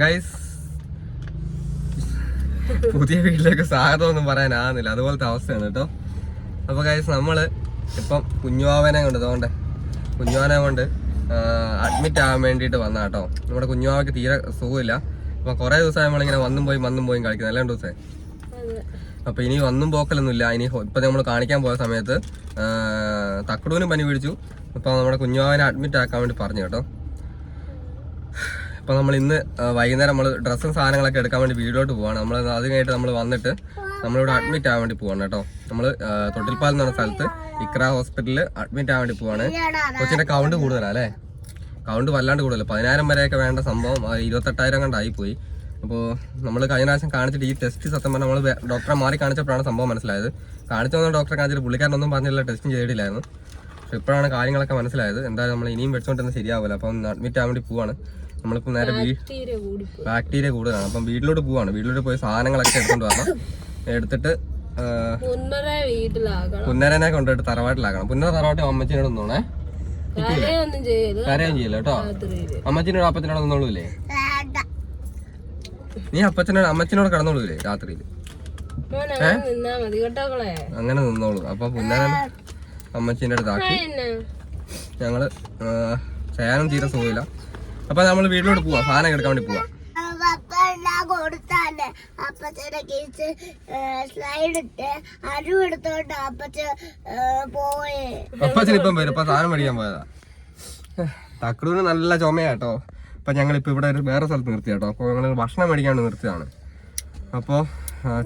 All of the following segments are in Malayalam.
ഗൈസ് പുതിയ വീട്ടിലേക്ക് ഒന്നും പറയാനാകുന്നില്ല അതുപോലത്തെ അവസ്ഥയാണ് കേട്ടോ. അപ്പൊ ഗൈസ് നമ്മൾ ഇപ്പം കുഞ്ഞുവാവനെ കൊണ്ട്. തോണ്ടേ കുഞ്ഞുവാനെ കൊണ്ട് അഡ്മിറ്റ് ആവാൻ വേണ്ടിയിട്ട് വന്ന കേട്ടോ. നമ്മുടെ കുഞ്ഞുവാവയ്ക്ക് തീരെ സുഖമില്ല. അപ്പൊ കുറെ ദിവസം നമ്മളിങ്ങനെ വന്നും പോയി വന്നും പോയി കളിക്കുന്നത്. അല്ലേ ദിവസേ അപ്പൊ ഇനി വന്നും പോക്കലൊന്നുമില്ല. ഇനി ഇപ്പൊ നമ്മൾ കാണിക്കാൻ പോയ സമയത്ത് തക്കടൂനും പനി പിടിച്ചു. അപ്പൊ നമ്മുടെ കുഞ്ഞുവാവനെ അഡ്മിറ്റ് ആക്കാൻ വേണ്ടി പറഞ്ഞു കേട്ടോ. അപ്പൊ നമ്മൾ ഇന്ന് വൈകുന്നേരം നമ്മൾ ഡ്രസ്സും സാധനങ്ങളൊക്കെ എടുക്കാൻ വേണ്ടി വീട്ടിലോട്ട് പോവാണ്. നമ്മൾ അത് കഴിഞ്ഞിട്ട് നമ്മൾ വന്നിട്ട് നമ്മളിവിടെ അഡ്മിറ്റ് ആവാൻ വേണ്ടി പോവാണ് കേട്ടോ. നമ്മൾ തൊട്ടിൽപ്പാൽ എന്ന് പറഞ്ഞ സ്ഥലത്ത് ഇക്ര ഹോസ്പിറ്റലിൽ അഡ്മിറ്റ് ആവാൻ വേണ്ടി പോവാണ്. കൊച്ചിന്റെ കൗണ്ട് കൂടുതലാ അല്ലേ? കൗണ്ട് വല്ലാണ്ട് കൂടുതൽ പതിനായിരം വരെയൊക്കെ വേണ്ട സംഭവം ഇരുപത്തെട്ടായിരം കണ്ടായി പോയി അപ്പോൾ നമ്മൾ കഴിഞ്ഞ പ്രാവശ്യം കാണിച്ചിട്ട് ഈ ടെസ്റ്റ് സത്യം പറഞ്ഞാൽ നമ്മൾ ഡോക്ടറെ മാറി കാണിച്ചപ്പോഴാണ് സംഭവം മനസ്സിലായത്. കാണിച്ചു വന്ന ഡോക്ടറെ കാണിച്ചിട്ട് പുള്ളിക്കാരനൊന്നും പറഞ്ഞില്ല ടെസ്റ്റും ചെയ്തിട്ടില്ലായിരുന്നു. ഇപ്പോഴാണ് കാര്യങ്ങളൊക്കെ മനസ്സിലായത്. എന്തായാലും നമ്മൾ ഇനിയും വെച്ചുകൊണ്ടിരുന്ന ശരിയാവില്ല അപ്പം അഡ്മിറ്റ് ആവാൻ വേണ്ടി പോവാണ്. നമ്മളിപ്പോൾ നേരെ ബാക്ടീരിയ കൂടുതലാണ്. അപ്പം വീട്ടിലോട്ട് പോവാണ്. വീട്ടിലോട്ട് പോയി സാധനങ്ങളൊക്കെ എടുത്തോണ്ട് വരണം. എടുത്തിട്ട് പുന്നരനെ കൊണ്ടുപോയിട്ട് തറവാട്ടിലാക്കണം. പുന്നര തറവാട്ടിൽ അമ്മച്ചിനോട് നിന്നോണേ. കരയും ചെയ്യില്ല കേട്ടോ. അമ്മച്ചിനോട് അപ്പച്ചനോട് നിന്നോളൂലേ നീ അപ്പച്ചനോട് അമ്മച്ചിനോട് കടന്നോളൂലേ രാത്രിയിൽ അങ്ങനെ നിന്നാ അങ്ങനെ നിന്നോളൂ. അപ്പൊ പുന്നരൻ അമ്മച്ചിന്റെ അടുത്താക്കി ഞങ്ങൾ ചേനം ചെയ്യാനും തീരെ സുഖമില്ല. അപ്പൊ നമ്മൾ വീട്ടിലോട്ട് പോവാ. സാധനം എടുക്കാൻ വേണ്ടി പോവാം. കൊടുത്താൽ. അപ്പച്ചനെ കേസ് സ്ലൈഡ് ഇട്ട് എടുത്തോണ്ട് അപ്പച്ച പോയേ. അപ്പച്ചൻ ഇപ്പം വരും. ഇപ്പൊ സാധനം മേടിക്കാൻ പോയതാ. തക്കടൂന് നല്ല ചുമയാട്ടോ അപ്പൊ ഞങ്ങൾ ഇപ്പൊ ഇവിടെ ഒരു വേറെ സ്ഥലത്ത് നിർത്തി കേട്ടോ. അപ്പൊ ഞങ്ങൾ ഭക്ഷണം മേടിക്കാൻ വേണ്ടി നിർത്തിയതാണ് അപ്പോ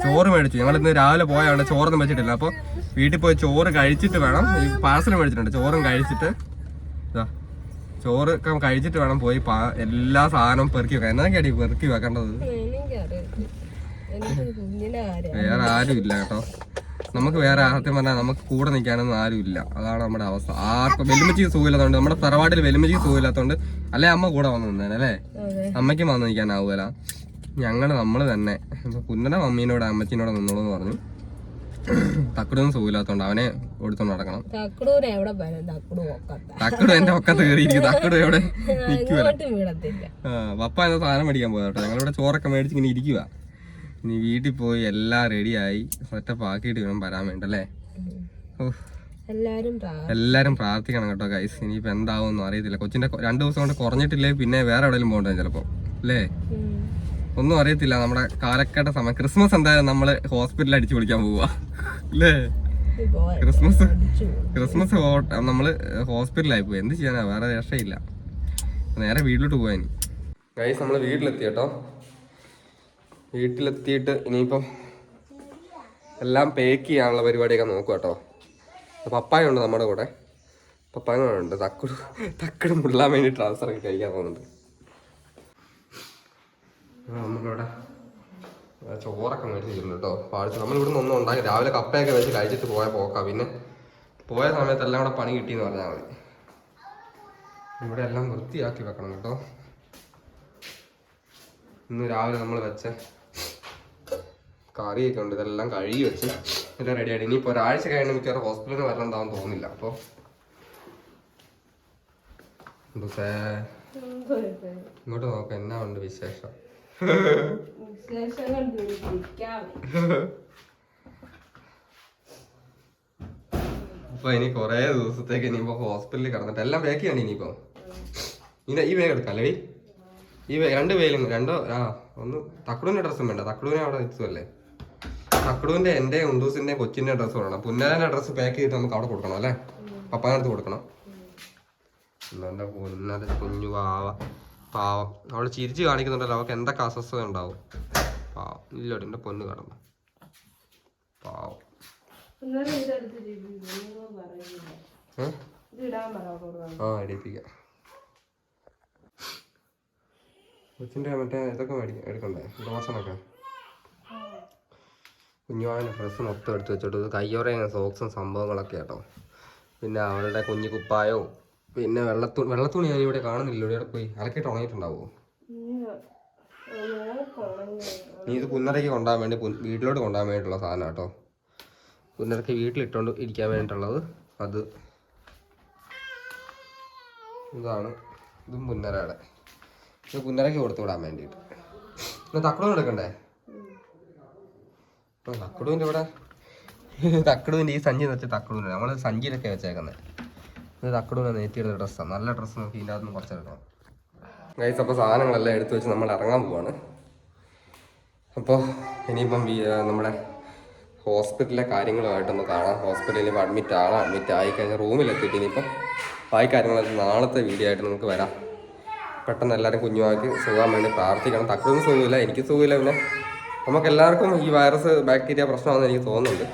ചോറ് മേടിച്ചു. ഞങ്ങൾ ഇന്ന് രാവിലെ പോയാണ് ചോറൊന്നും വെച്ചിട്ടില്ല. അപ്പൊ വീട്ടിൽ പോയി ചോറ് കഴിച്ചിട്ട് വേണം. ഈ പാർസൽ മേടിച്ചിട്ടുണ്ട്. ചോറും കഴിച്ചിട്ട്. ഇതാ. ചോറ് ഒക്കെ കഴിച്ചിട്ട് വേണം പോയി എല്ലാ സാധനവും പെറുക്കി വെക്കാൻ. എന്നൊക്കെയാടി പെറുക്കി വെക്കേണ്ടത്? കുഞ്ഞിനെ വേറെ ആരും ഇല്ല കേട്ടോ. നമുക്ക് വേറെ സത്യം പറഞ്ഞാൽ നമുക്ക് കൂടെ നിൽക്കാനൊന്നും ആരും ഇല്ല. അതാണ് നമ്മുടെ അവസ്ഥ. ആർക്കും വെല്ലുമിച്ചി സുഖമില്ലാത്തതുകൊണ്ട് നമ്മുടെ തറവാട്ടിൽ വെല്ലുമിച്ചി സുഖമില്ലാത്തതുകൊണ്ട് അല്ലെ അമ്മ കൂടെ വന്നു നിന്നേനെ അല്ലേ? അമ്മയ്ക്കും വന്നു നിൽക്കാനാവൂല. ഞങ്ങൾ നമ്മൾ തന്നെ. കുന്നനെ മമ്മീനോട് അമ്മച്ചീനോട് നിന്നോളൂ എന്ന് പറഞ്ഞു. തക്കടൊന്നും സുഖമില്ലാത്തോണ്ട് അവനെ കൊടുത്തോണ്ട് നടക്കണം. തക്കുടൂനെ എവിടെ തക്കുടു എന്റെ ഒക്കത്ത് കയറിയിരിക്കും. തക്കടും എവിടെ ആ പപ്പ എന്ന സാധനം മേടിക്കാൻ പോയതാ കേട്ടോ. ഞങ്ങളിവിടെ ചോറൊക്കെ മേടിച്ച് ഇങ്ങനെ ഇരിക്കുക ഇനി വീട്ടിൽ പോയി എല്ലാം റെഡിയായി സെറ്റപ്പ് ആക്കിയിട്ട് വേണം വരാൻ വേണ്ടല്ലേ എല്ലാരും പ്രാ- എല്ലാരും പ്രാർത്ഥിക്കണം കേട്ടോ ഗൈസ് ഇനിയിപ്പോ എന്താവും അറിയത്തില്ല. കൊച്ചിന്റെ രണ്ടു ദിവസം കൊണ്ട് കുറഞ്ഞിട്ടില്ലേ പിന്നെ വേറെ എവിടെയെങ്കിലും പോകണ്ടേ ചിലപ്പോ അല്ലേ. ഒന്നും അറിയത്തില്ല. നമ്മുടെ കാലക്കേട്ട സമയം. ക്രിസ്മസ് എന്തായാലും നമ്മൾ ഹോസ്പിറ്റലിൽ അടിച്ചു പൊളിക്കാൻ പോവുക അല്ലേ? ക്രിസ്മസ് ക്രിസ്മസ് നമ്മൾ ഹോസ്പിറ്റലായി പോയി. എന്ത് ചെയ്യാനാ? വേറെ രക്ഷയില്ല. നേരെ വീട്ടിലോട്ട് പോവാൻ ഗൈസ് നമ്മൾ വീട്ടിലെത്തി കേട്ടോ. വീട്ടിലെത്തിയിട്ട് ഇനിയിപ്പം എല്ലാം പേക്ക് ചെയ്യാനുള്ള പരിപാടിയൊക്കെ നോക്കുക കേട്ടോ. പപ്പായ ഉണ്ട് നമ്മുടെ കൂടെ. പപ്പായ ഉണ്ട്. തക്കട് തക്കട് മുള്ളാൻ വേണ്ടി ട്രാൻസ്ഫർ ഒക്കെ കഴിക്കാൻ പോകുന്നുണ്ട്. നമ്മളിവിടെ ചോറൊക്കെ മേടിച്ചിട്ടുണ്ട് കേട്ടോ. പാടിച്ച് നമ്മൾ ഇവിടുന്ന് ഒന്നും ഉണ്ടാക്കി രാവിലെ കപ്പയൊക്കെ വെച്ച് കഴിച്ചിട്ട് പോയ പോക്കാം. പിന്നെ പോയ സമയത്ത് എല്ലാം കൂടെ പണി കിട്ടിയെന്ന് പറഞ്ഞാൽ മതി. ഇവിടെ എല്ലാം വൃത്തിയാക്കി വെക്കണം കേട്ടോ. ഇന്ന് രാവിലെ നമ്മൾ വെച്ച കറിയൊക്കെ ഉണ്ട്. ഇതെല്ലാം കഴുകി വെച്ച് എല്ലാം റെഡിയായി ഇനിയിപ്പോൾ ഒരാഴ്ച കഴിഞ്ഞ് മിക്കവാറും ഹോസ്പിറ്റലിൽ വരണ്ടാവും തോന്നുന്നില്ല. അപ്പോൾ ഇങ്ങോട്ട് നോക്കാം എന്നാ ഉണ്ട് വിശേഷം. അപ്പൊ ഇനി കൊറേ ദിവസത്തേക്ക് ഇനിയിപ്പോ ഹോസ്പിറ്റലിൽ കിടന്നിട്ട് എല്ലാം ബാക്കിയാണ് ഇനിയിപ്പോ ഇനി ഈ വേഗം എടുക്കാം അല്ലേ ഈ രണ്ട് വേലും രണ്ടോ ആ ഒന്ന് തക്കടൂന്റെ ഡ്രസ്സും വേണ്ട തക്കടൂനെ അവിടെ എത്തുമല്ലേ തക്കടൂന്റെ എന്റെ ഉണ്ടൂസിന്റെ കൊച്ചിന്റെ ഡ്രസ്സ് വേണം പുന്നാരന്റെ ഡ്രസ്സ് പാക്ക് ചെയ്തിട്ട് നമുക്ക് അവിടെ കൊടുക്കണം അല്ലേ പപ്പാനടുത്ത് കൊടുക്കണം എന്നെ പൊന്നത് കുഞ്ഞു പാവ പാവം. അവൾ ചിരിച്ച് കാണിക്കുന്നുണ്ടല്ലോ അവൾക്ക് എന്തൊക്കെ അസ്വസ്ഥത ഉണ്ടാവും. പാവം. ഇല്ലോടി എന്റെ പൊന്ന് കടന്നു. പാവം. ആ കൊച്ചിന്റെ മറ്റേ ഇതൊക്കെ മേടിക്കാം എടുക്കണ്ടേ? ദോശനൊക്കെ. കുഞ്ഞുവാന്റെ ഡ്രസ്സ് മൊത്തം എടുത്ത് വെച്ചിട്ട് കയ്യോറയും സോക്സും സംഭവങ്ങളൊക്കെ കേട്ടോ പിന്നെ അവളുടെ കുഞ്ഞു കുപ്പായവും പിന്നെ വെള്ളത്തു വെള്ളത്തുണി ഞാൻ ഇവിടെ കാണുന്നില്ല. ഇവിടെ പോയി അലക്കിട്ട് ഉണങ്ങിയിട്ടുണ്ടാവും? നീ ഇത് പുന്നരയ്ക്ക് കൊണ്ടാൻ വേണ്ടി വീട്ടിലോട്ട് കൊണ്ടാൻ വേണ്ടിയിട്ടുള്ള സാധനം കേട്ടോ. പുന്നരയ്ക്ക് വീട്ടിലിട്ടുകൊണ്ട് ഇരിക്കാൻ വേണ്ടിയിട്ടുള്ളത് അത്. ഇതാണ്. ഇതും പുന്നരയുടെ ഇത് പുന്നരയ്ക്ക് കൊടുത്തു വിടാൻ വേണ്ടിയിട്ട്. പിന്നെ തക്കടും എടുക്കണ്ടേ? ആ, തക്കടുവിന്റെ ഇവിടെ. തക്കടുവിന്റെ ഈ സഞ്ചി വെച്ച തക്കടുവിന്റെ നമ്മൾ സഞ്ചിയിലൊക്കെ വെച്ചേക്കുന്നത് ഇത് തക്കടുവിനെ നേറ്റിയുടെ ഡ്രസ്സാണ് നല്ല ഡ്രസ്സ് നോക്കി ഇതിന്റെ അകത്തുനിന്ന് കുറച്ചെടുക്കണം ഗൈസ് അപ്പോൾ സാധനങ്ങളെല്ലാം എടുത്തു വെച്ച് നമ്മൾ ഇറങ്ങാൻ പോവാണ്. അപ്പോൾ ഇനിയിപ്പം നമ്മുടെ ഹോസ്പിറ്റലിലെ കാര്യങ്ങളുമായിട്ടൊന്ന് കാണാം. ഹോസ്പിറ്റലിൽ ഇപ്പോൾ അഡ്മിറ്റ് ആണ് അഡ്മിറ്റ് ആയി റൂമിലെത്തിയിട്ട് ഇനിയിപ്പം ആയി കാര്യങ്ങളൊക്കെ നാളത്തെ വീഡിയോ ആയിട്ട് നമുക്ക് വരാം. പെട്ടെന്ന് എല്ലാവരും കുഞ്ഞുമാക്കി സുഖാൻ വേണ്ടി പ്രാർത്ഥിക്കണം. തക്കൊന്നും സുഖമില്ല. എനിക്ക് സുഖമില്ല പിന്നെ. നമുക്ക് എല്ലാവർക്കും ഈ വൈറസ് ബാക്ടീരിയ പ്രശ്നമാണെന്ന് എനിക്ക് തോന്നുന്നുണ്ട്.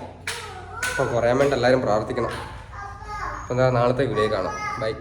അപ്പം കുറയാൻ വേണ്ടി എല്ലാവരും പ്രാർത്ഥിക്കണം. അപ്പം എന്താ നാളത്തെ വീഡിയോ കാണാം. ബൈ.